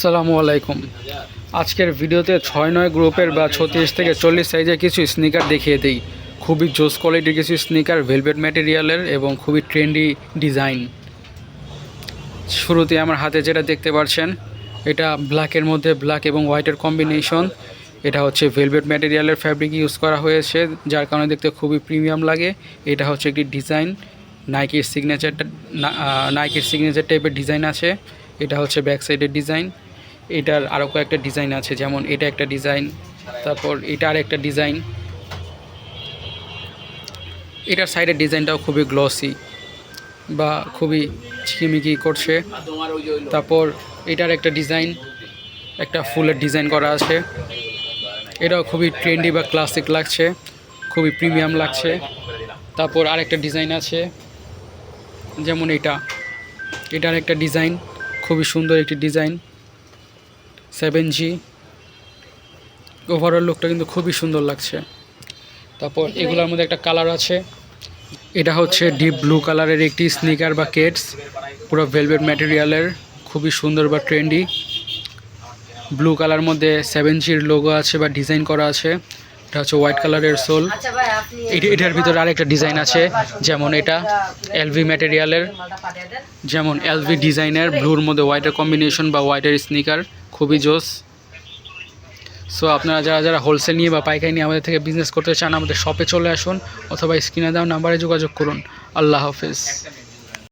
সালামু আলাইকুম। আজকের ভিডিওতে ছয় নয় গ্রুপের বা ছত্রিশ থেকে চল্লিশ সাইজের কিছু স্নিকার দেখিয়ে দিই। খুবই জোস কোয়ালিটির কিছু স্নিকার ভেলভেট ম্যাটেরিয়ালের এবং খুবই ট্রেন্ডি ডিজাইন শুরুতে আমার হাতে যেটা দেখতে পাচ্ছেন, এটা ব্ল্যাকের মধ্যে ব্ল্যাক এবং হোয়াইটের কম্বিনেশন এটা হচ্ছে ভেলভেট ম্যাটেরিয়ালের ফ্যাব্রিক ইউজ করা হয়েছে, যার কারণে দেখতে খুবই প্রিমিয়াম লাগে। এটা হচ্ছে একটি ডিজাইন নাইকির সিগনেচারটা নাইকির সিগনেচার টাইপের ডিজাইন আছে। এটা হচ্ছে ব্যাক সাইডের ডিজাইন এটার আরও কয়েকটা ডিজাইন আছে, যেমন এটা একটা ডিজাইন তারপর এটা আর একটা ডিজাইন এটার সাইডের ডিজাইনটাও খুবই গ্লসি বা খুবই ঝিকিমিকি করছে। তারপর এটার একটা ডিজাইন একটা ফুলের ডিজাইন করা আছে। এটাও খুবই ট্রেন্ডি বা ক্লাসিক লাগছে, খুবই প্রিমিয়াম লাগছে। তারপর আরেকটা ডিজাইন আছে। যেমন এটা। এটার একটা ডিজাইন, খুবই সুন্দর একটি ডিজাইন। সেভেন জি ওভারঅল লুকটা কিন্তু খুবই সুন্দর লাগছে। তারপর এগুলোর মধ্যে একটা কালার আছে। এটা হচ্ছে ডিপ ব্লু কালারের একটি স্নিকার বা কেটস পুরো ভেলভেট ম্যাটেরিয়ালের খুবই সুন্দর বা ট্রেন্ডি ব্লু কালার মধ্যে সেভেন জির লোগো আছে বা ডিজাইন করা আছে। এটা হচ্ছে হোয়াইট কালারের সোল। এটার ভিতরে আরেকটা ডিজাইন আছে, যেমন এটা এলভি ম্যাটেরিয়ালের যেমন এলভি ডিজাইনের ব্লুর মধ্যে হোয়াইটের কম্বিনেশন বা হোয়াইটের স্নিকার খুবই জোস। সো আপনারা যারা যারা হোলসেল নিয়ে বা পাইকারি নিয়ে আমাদের থেকে বিজনেস করতে চান, আমাদের শপে চলে আসুন অথবা স্ক্রিনে দেওয়া নাম্বারে যোগাযোগ করুন। আল্লাহ হাফেজ।